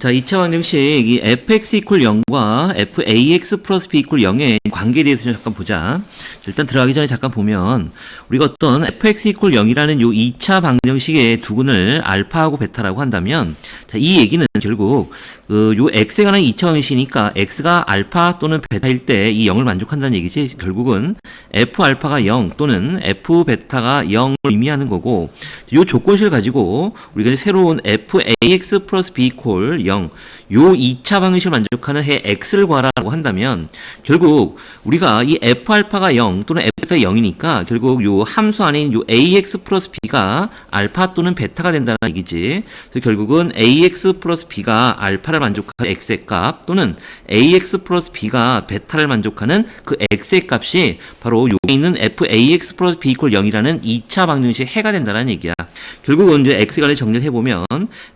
자, 2차 방정식 이 fx 이퀄 0과 fax 플러스 b 이퀄 0의 관계에 대해서 좀 잠깐 보자. 자, 일단 들어가기 전에 잠깐 보면 우리가 어떤 fx 이퀄 0이라는 요 2차 방정식의 두근을 알파하고 베타라고 한다면 자, 이 얘기는 결국 그 요 x에 관한 2차 방정식이니까 x가 알파 또는 베타일 때 이 0을 만족한다는 얘기지. 결국은 f 알파가 0 또는 f 베타가 0을 의미하는 거고 요 조건식을 가지고 우리가 새로운 fax 플러스 b 이퀄 0, 요 2차 방정식을 만족하는 해 x를 구하라고 한다면 결국 우리가 이 f알파가 0 또는 f가 0이니까 결국 요 함수 안인 요 ax 플러스 b가 알파 또는 베타가 된다는 얘기지. 그래서 결국은 ax 플러스 b가 알파를 만족하는 x의 값 또는 ax 플러스 b가 베타를 만족하는 그 x의 값이 바로 여기 있는 fax 플러스 b 이퀄 0이라는 2차 방정식의 해가 된다는 얘기야. 결국은 이제 x 간의 정리를 해보면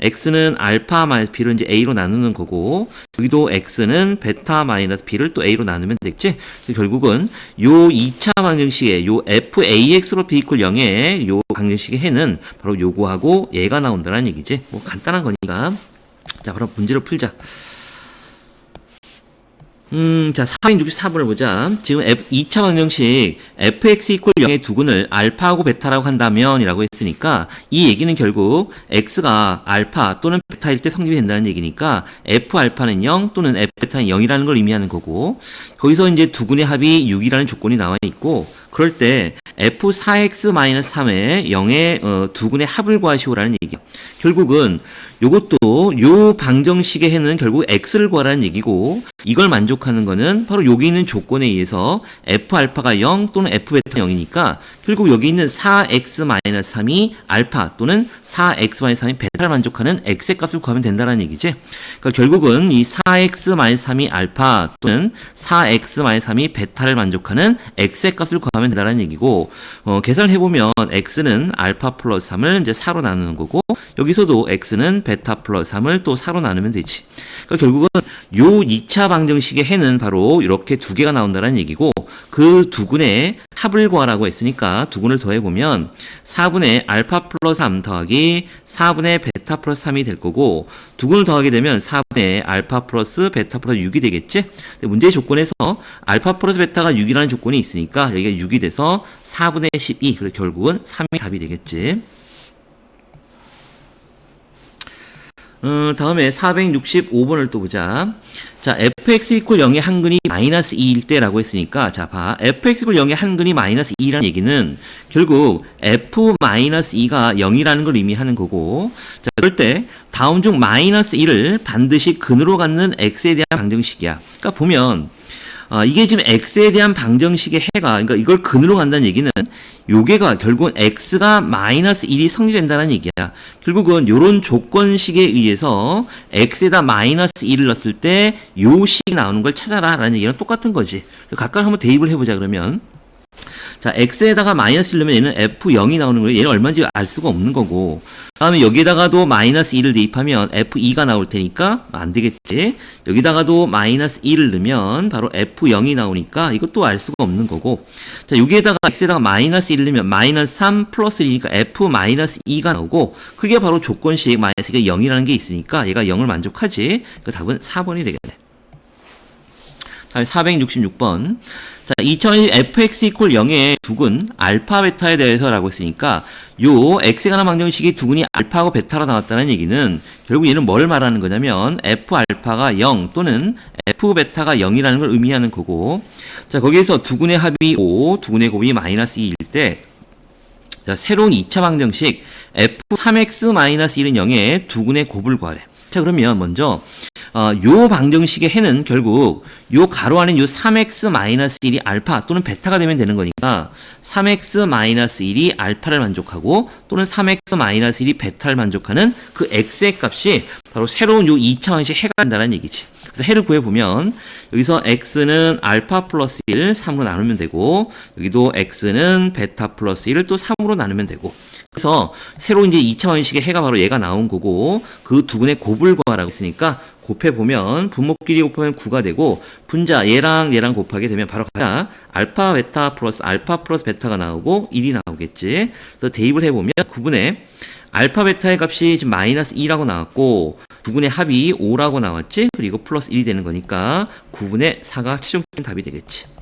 x는 알파 마이너스 b를 이제 a로 나누는 거고 여기도 x는 베타 마이너스 b를 또 a로 나누면 되겠지. 결국은 요 2차 방정식의 요 fax로 b 이퀄 0의 요 방정식의 해는 바로 요거하고 얘가 나온다는 얘기지. 뭐 간단한 거니까. 자, 바로 문제를 풀자. 음, 자, 464번을 보자. 지금 F, 2차 방정식 fx 이퀄 0의 두근을 알파하고 베타라고 한다면 이라고 했으니까 이 얘기는 결국 x가 알파 또는 베타일 때 성립이 된다는 얘기니까 f 알파는 0 또는 f 베타는 0이라는 걸 의미하는 거고 거기서 이제 두근의 합이 6이라는 조건이 나와 있고 그럴 때 f4x-3의 0의 어, 두근의 합을 구하시오라는 얘기야. 결국은 요것도 요 방정식의 해는 결국 x를 구하라는 얘기고 이걸 만족하는 거는 바로 여기 있는 조건에 의해서 f 알파가 0 또는 f 베타 0이니까 결국 여기 있는 4x-3이 알파 또는 4x-3이 베타를 만족하는 x의 값을 구하면 된다는 얘기지. 그러니까 결국은 이 4x-3이 알파 또는 4x-3이 베타를 만족하는 x의 값을 구하면 된다는 얘기고 어, 계산을 해보면 x는 알파 플러스 3을 이제 4로 나누는 거고 여기서도 x는 베타 플러스 3을 또 4로 나누면 되지. 그러니까 결국은 요 2차 방정식의 해는 바로 이렇게 두 개가 나온다는 얘기고 그 두 군의 합을 구하라고 했으니까 두 군을 더해보면 4분의 알파 플러스 3 더하기 4분의 베타 플러스 3이 될 거고 두 군을 더하게 되면 4분의 알파 플러스 베타 플러스 6이 되겠지? 문제의 조건에서 알파 플러스 베타가 6이라는 조건이 있으니까 여기가 6이 돼서 4분의 12 그래서 결국은 3이 답이 되겠지. 어, 다음에 465번을 또 보자. 자, fx 이퀄 0의 한근이 마이너스 2일 때라고 했으니까, 자, 봐. fx 이퀄 0의 한근이 마이너스 2라는 얘기는 결국 f 마이너스 2가 0이라는 걸 의미하는 거고, 자, 그럴 때 다음 중 마이너스 1을 반드시 근으로 갖는 x에 대한 방정식이야. 그러니까 보면, 아, 이게 지금 x에 대한 방정식의 해가, 그러니까 이걸 근으로 간다는 얘기는 요게가 결국은 x가 마이너스 1이 성립된다는 얘기야. 결국은 요런 조건식에 의해서 x에다 마이너스 1을 넣었을 때 요 식이 나오는 걸 찾아라 라는 얘기랑 똑같은 거지. 각각 한번 대입을 해보자 그러면. 자, x에다가 마이너스 1 넣으면 얘는 f0이 나오는 거예요. 얘는 얼마인지 알 수가 없는 거고. 다음에 여기에다가도 마이너스 2를 대입하면 f2가 나올 테니까 안 되겠지. 여기다가도 마이너스 2를 넣으면 바로 f0이 나오니까 이것도 알 수가 없는 거고. 자, 여기에다가 x에다가 마이너스 1을 넣으면 마이너스 3 플러스 1이니까 f 마이너스 2가 나오고 그게 바로 조건식 마이너스 2가 0이라는 게 있으니까 얘가 0을 만족하지. 그 답은 4번이 되겠네. 다음에 466번. 자, 2000 fx 이퀄 0의 두근 알파 베타에 대해서라고 했으니까 요 x에 관한 방정식이 두근이 알파하고 베타로 나왔다는 얘기는 결국 얘는 뭘 말하는 거냐면 f 알파가 0 또는 f 베타가 0이라는 걸 의미하는 거고 자, 거기에서 두근의 합이 5, 두근의 곱이 마이너스 2일 때 자, 새로운 2차 방정식 f3x-1은 0의 두근의 곱을 구하래. 자, 그러면 먼저 어, 요 방정식의 해는 결국 요 가로 안에 요 3x-1이 알파 또는 베타가 되면 되는 거니까 3x-1이 알파를 만족하고 또는 3x-1이 베타를 만족하는 그 x의 값이 바로 새로운 요 2차 방식 해가 된다는 얘기지. 그래서 해를 구해보면 여기서 x는 알파 플러스 1 3으로 나누면 되고 여기도 x는 베타 플러스 1을 또 3으로 나누면 되고. 그래서 새로 이제 2차 원식의 해가 바로 얘가 나온 거고 그두 군의 곱을 구하라고 했으니까 곱해보면 분모끼리 곱하면 9가 되고 분자 얘랑 얘랑 곱하게 되면 바로 가자 알파 베타 플러스 알파 플러스 베타가 나오고 1이 나오겠지. 그래서 대입을 해보면 9분의 알파 베타의 값이 지금 마이너스 2라고 나왔고 9분의 합이 5라고 나왔지? 그리고 플러스 1이 되는 거니까 9분의 4가 최종적인 답이 되겠지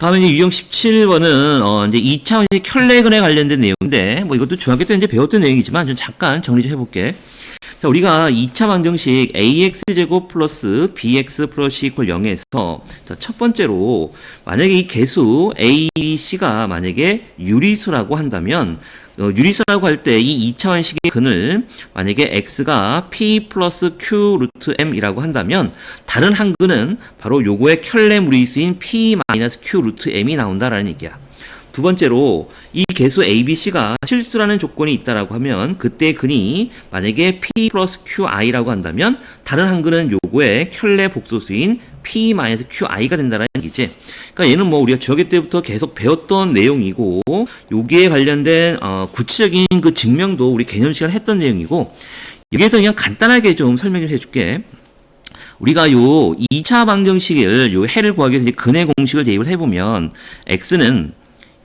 다음에 이제 유형 17번은 어 이제 2차원의 켤레근에 관련된 내용인데 뭐 이것도 중학교 때 이제 배웠던 내용이지만 좀 잠깐 정리 좀 해볼게. 자, 우리가 2차 방정식 ax 제곱 플러스 bx 플러스 이퀄 0에서 자, 첫 번째로 만약에 이 개수 a, c가 만약에 유리수라고 한다면 어, 유리수라고 할 때 이 2차원식의 근을 만약에 x가 p 플러스 q 루트 m이라고 한다면 다른 한 근은 바로 요거의 켤레 무리수인 p 마이너스 q 루트 m이 나온다라는 얘기야. 두 번째로 이 개수 ABC가 실수라는 조건이 있다라고 하면 그때 근이 만약에 P 플러스 QI라고 한다면 다른 한 근은 요거의 켤레 복소수인 P 마이너스 QI가 된다는 얘기지. 그러니까 얘는 뭐 우리가 중학교 때부터 계속 배웠던 내용이고 여기에 관련된 어, 구체적인 그 증명도 우리 개념 시간 했던 내용이고 여기에서 그냥 간단하게 좀 설명을 해줄게. 우리가 요 2차 방정식을 요 해를 구하기 위해서 이제 근의 공식을 대입을 해보면 x는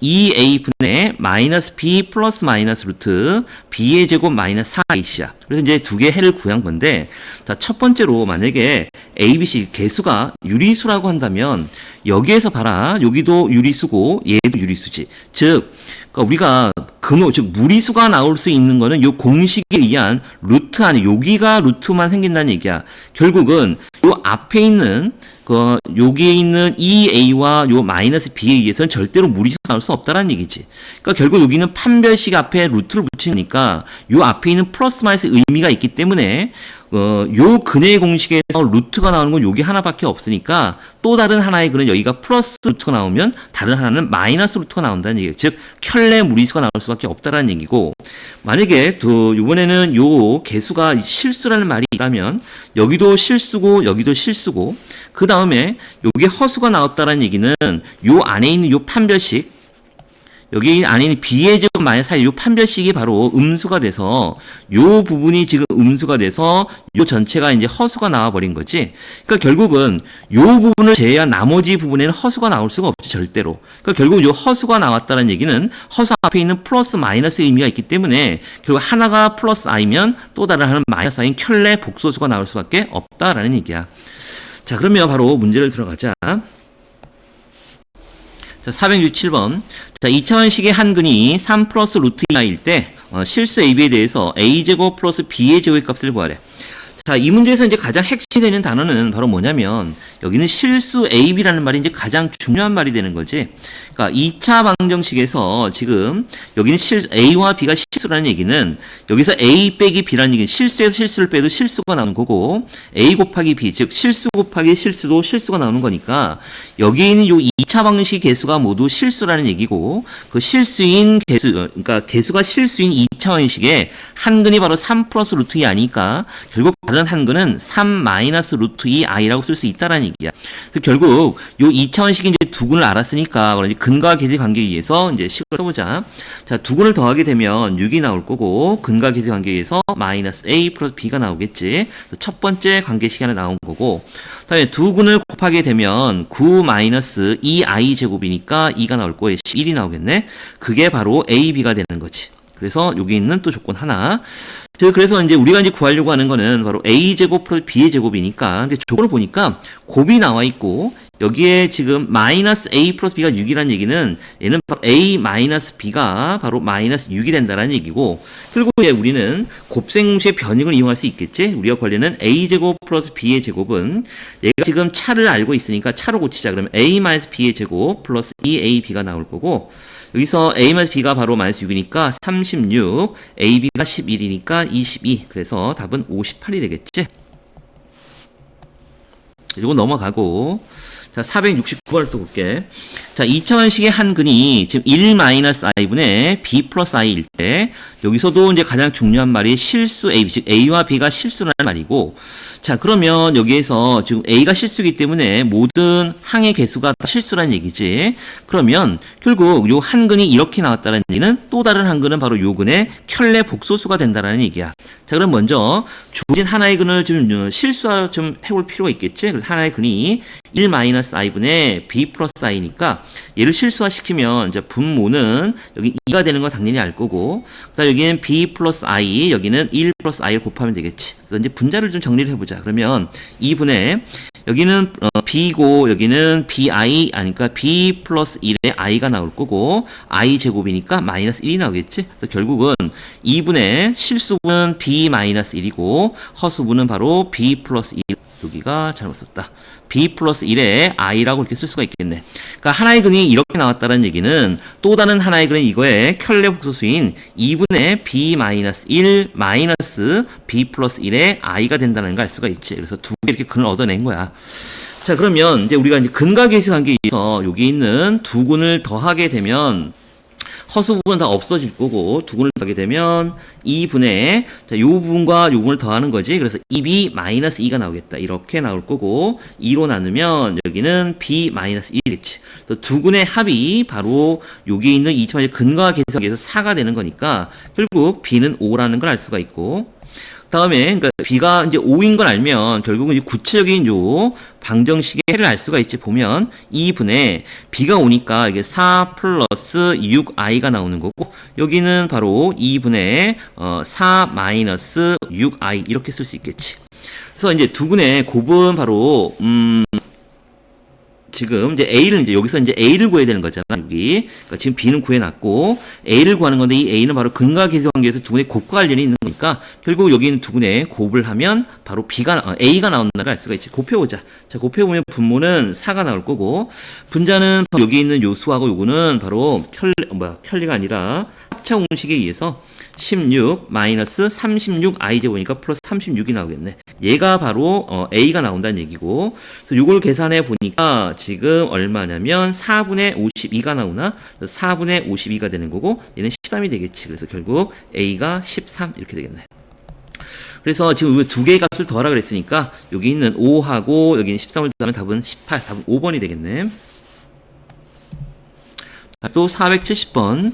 2a분의 마이너스 b 플러스 마이너스 루트 b의 제곱 마이너스 4ac야. 그래서 이제 두 개의 해를 구한 건데, 자, 첫 번째로 만약에 abc 개수가 유리수라고 한다면, 여기에서 봐라. 여기도 유리수고, 얘도 유리수지. 즉, 그러니까 우리가 근호, 즉, 무리수가 나올 수 있는 거는 요 공식에 의한 루트 안에, 여기가 루트만 생긴다는 얘기야. 결국은 요 앞에 있는 그 여기에 있는 이 a와 요 마이너스 b에 의해서는 절대로 무리수가 나올 수 없다라는 얘기지. 그러니까 결국 여기는 판별식 앞에 루트를 붙이니까 요 앞에 있는 플러스 마이너스 의미가 있기 때문에 어, 요 근의 공식에서 루트가 나오는 건 여기 하나밖에 없으니까 또 다른 하나의 근은 여기가 플러스 루트가 나오면 다른 하나는 마이너스 루트가 나온다는 얘기예요. 즉 켤레 무리수가 나올 수밖에 없다라는 얘기고 만약에 또 이번에는 요 개수가 실수라는 말이 있다면 여기도 실수고 여기도 실수고 그 다음에 여기 허수가 나왔다라는 얘기는 요 안에 있는 요 판별식 여기 안에 B의 제곱 마이너스 4, 이 판별식이 바로 음수가 돼서 요 부분이 지금 음수가 돼서 요 전체가 이제 허수가 나와버린 거지. 그러니까 결국은 요 부분을 제외한 나머지 부분에는 허수가 나올 수가 없지, 절대로. 그러니까 결국 요 허수가 나왔다는 얘기는 허수 앞에 있는 플러스 마이너스 의미가 있기 때문에 결국 하나가 플러스 i면 또 다른 하나는 마이너스 i인 켤레 복소수가 나올 수밖에 없다라는 얘기야. 자, 그러면 바로 문제를 들어가자. 자, 467번. 자, 2차원식의 한 근이 3 플러스 루트 2일 때, 어, 실수 AB에 대해서 A제곱 플러스 B의 제곱의 값을 구하래. 자, 이 문제에서 이제 가장 핵심이 되는 단어는 바로 뭐냐면, 여기는 실수 AB라는 말이 이제 가장 중요한 말이 되는 거지. 그러니까 2차 방정식에서 지금 여기는 실, A와 B가 실수라는 얘기는 여기서 A 빼기 B라는 얘기는 실수에서 실수를 빼도 실수가 나오는 거고, A 곱하기 B, 즉 실수 곱하기 실수도 실수가 나오는 거니까, 여기 있는 요 2차 방정식 개수가 모두 실수라는 얘기고, 그 실수인 개수, 그러니까 개수가 실수인 2차 원식의 한근이 바로 3 플러스 루트 2 아니까, 결국 다른 한근은 3 마이너스 루트 2 i라고 쓸 수 있다라는 얘기야. 그래서 결국 요 2차원식이 이제 두 근을 알았으니까 그러니 근과 계수의 관계에 의해서 이제 식을 써보자. 자, 두 근을 더하게 되면 6이 나올 거고 근과 계수의 관계에 의해서 마이너스 a 플러스 b가 나오겠지. 첫 번째 관계식이 하나 나온 거고 그다음에 두 근을 곱하게 되면 9 마이너스 2i 제곱이니까 2가 나올 거예요. 1이 나오겠네. 그게 바로 a, b가 되는 거지. 그래서 여기 있는 또 조건 하나. 저 그래서 이제 우리가 이제 구하려고 하는 거는 바로 a 제곱 플러스 b의 제곱이니까 근데 조건을 보니까 곱이 나와 있고 여기에 지금 마이너스 a 플러스 b가 6이라는 얘기는 얘는 바로 a 마이너스 b가 바로 마이너스 6이 된다는 얘기고 그리고 이제 우리는 곱셈공식의 변형을 이용할 수 있겠지 우리가 관련은 a 제곱 플러스 b의 제곱은 얘가 지금 차를 알고 있으니까 차로 고치자 그러면 a 마이너스 b의 제곱 플러스 2ab가 나올 거고 여기서 a 마이너스 b가 바로 마이너스 6이니까 36, ab가 11이니까 22. 그래서 답은 58이 되겠지? 이거 넘어가고 자 469 번 9번을 또 볼게. 자, 2차 원식의 한 근이 지금 1 마이너스 i분의 b 플러스 i일 때 여기서도 이제 가장 중요한 말이 실수 a, 즉 a와 b가 실수라는 말이고 자, 그러면 여기에서 지금 a가 실수이기 때문에 모든 항의 개수가 다 실수라는 얘기지. 그러면 결국 요 한 근이 이렇게 나왔다는 얘기는 또 다른 한 근은 바로 요 근의 켤레 복소수가 된다는 얘기야. 자, 그럼 먼저 주어진 하나의 근을 좀 실수화 좀 해볼 필요가 있겠지. 하나의 근이 1 마이 i분의 b 플러스 i니까 얘를 실수화시키면 이제 분모는 여기 2가 되는 거 당연히 알 거고 그다음 여기는 b 플러스 i 여기는 1 플러스 i를 곱하면 되겠지. 그래서 이제 분자를 좀 정리를 해보자. 그러면 2분의 여기는 어, b고 여기는 bi 아니까 b 플러스 1에 i가 나올 거고 i 제곱이니까 마이너스 1이 나오겠지. 그래서 결국은 2분의 실수분은 b 마이너스 1이고 허수분은 바로 b 플러스 1 여기가 잘못 썼다. B 플러스 1에 i라고 이렇게 쓸 수가 있겠네. 그러니까 하나의 근이 이렇게 나왔다는 얘기는 또 다른 하나의 근은 이거의 켤레 복소수인 2분의 b 마이너스 1 마이너스 b 플러스 1에 i가 된다는 걸 알 수가 있지. 그래서 두 개 이렇게 근을 얻어낸 거야. 자 그러면 이제 우리가 이제 근과 계수 관계에 있어서 여기 있는 두 근을 더하게 되면 허수 부분은 다 없어질 거고 두 근을 더하게 되면 2분의 자, 요 부분과 요 부분을 더하는 거지. 그래서 2b 마이너스 2가 나오겠다. 이렇게 나올 거고 2로 나누면 여기는 b 마이너스 1이겠지. 그래서 두 근의 합이 바로 여기 있는 2차원의 근과 계수에서 4가 되는 거니까 결국 b는 5라는 걸 알 수가 있고 다음에 그러니까 b가 이제 5인 걸 알면 결국은 이 구체적인 요 방정식의 해를 알 수가 있지 보면 2분의 b가 오니까 이게 4 플러스 6i가 나오는 거고 여기는 바로 2분의 어, 4 마이너스 6i 이렇게 쓸 수 있겠지. 그래서 이제 두 분의 곱은 바로 음 지금 이제 A를 이제 여기서 이제 A를 구해야 되는 거잖아 여기 그러니까 지금 B는 구해놨고 A를 구하는 건데 이 A는 바로 근과 계수 관계에서 두 분의 곱과 관련이 있는 거니까 결국 여기는 두 분의 곱을 하면 바로 B가 어, A가 나온다는 걸알 수가 있지 곱해보자 자 곱해보면 분모는 4가 나올 거고 분자는 여기 있는 요 수하고 요거는 바로 켤레 뭐야 켤레가 아니라 합차 공식에 의해서 16 마이너스 36 i 제곱이니까 플러스 36이 나오겠네. 얘가 바로 어, a가 나온다는 얘기고. 그래서 이걸 계산해 보니까 지금 얼마냐면 4분의 52가 나오나 4분의 52가 되는 거고 얘는 13이 되겠지. 그래서 결국 a가 13 이렇게 되겠네. 그래서 지금 두 개의 값을 더하라 그랬으니까 여기 있는 5하고 여기 는 13을 더하면 답은 18, 답은 5번이 되겠네. 또 470번.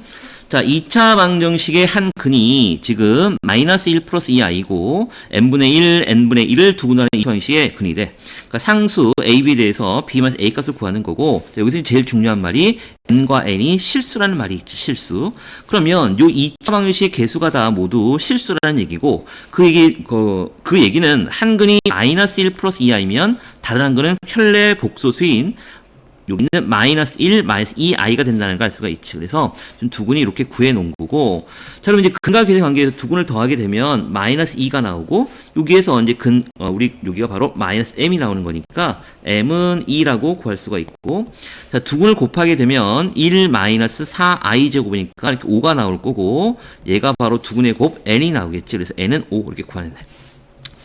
자, 2차 방정식의 한 근이 지금 마이너스 1 플러스 2i고 n분의 1, n분의 1을 두고나는 이 방식의 근이 돼. 그러니까 상수 a, b 대해서 b 마이너스 a 값을 구하는 거고 여기서 제일 중요한 말이 n과 n이 실수라는 말이 있지, 실수. 그러면 요 2차 방정식의 개수가 다 모두 실수라는 얘기고 그 얘기, 그, 그 얘기는 한 근이 마이너스 1 플러스 2i면 다른 한 근은 켤레 복소수인 여기는 마이너스 1, 마이너스 2i가 된다는 걸 알 수가 있지. 그래서 지금 두 근이 이렇게 구해 놓은 거고. 자, 그럼 이제 근과 계의 관계에서 두 근을 더하게 되면 마이너스 2가 나오고, 여기에서 이제 근, 어, 우리, 여기가 바로 마이너스 m이 나오는 거니까, m은 2라고 구할 수가 있고, 자, 두 근을 곱하게 되면 1 마이너스 4i 제곱이니까 이렇게 5가 나올 거고, 얘가 바로 두 근의 곱 n이 나오겠지. 그래서 n은 5 이렇게 구하는 날.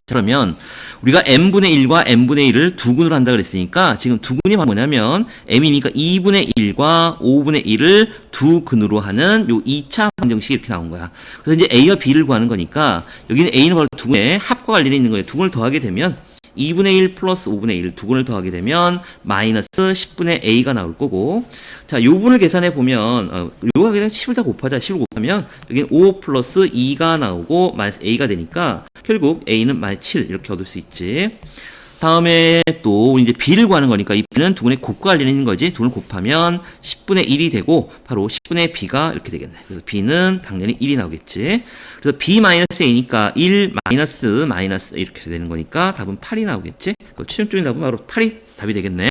그러면 우리가 n분의 1과 n분의 1을 두 근으로 한다 그랬으니까 지금 두 근이 뭐냐면 m이니까 2분의 1과 5분의 1을 두 근으로 하는 요 2차 방정식이 이렇게 나온 거야. 그래서 이제 a와 b를 구하는 거니까 여기는 a는 바로 두 근의 합과 관련이 있는 거예요. 두 근을 더하게 되면 2분의 1 플러스 5분의 1 두 근을 더하게 되면 마이너스 10분의 a가 나올 거고 자, 요 분을 계산해 보면 어, 요거 그냥 10을 다 곱하자. 10을 곱하면 여기는 5 플러스 2가 나오고 마이너스 a가 되니까 결국 a는 마이너스 7 이렇게 얻을 수 있지. 다음에 또 이제 b를 구하는 거니까 이 b는 두 분의 곱과 관련이 거지. 두 분을 곱하면 10분의 1이 되고 바로 10분의 b가 이렇게 되겠네. 그래서 b는 당연히 1이 나오겠지. 그래서 b 마이너스 a니까 1 마이너스 마이너스 이렇게 되는 거니까 답은 8이 나오겠지. 그 최종적인 답은 바로 8이 답이 되겠네.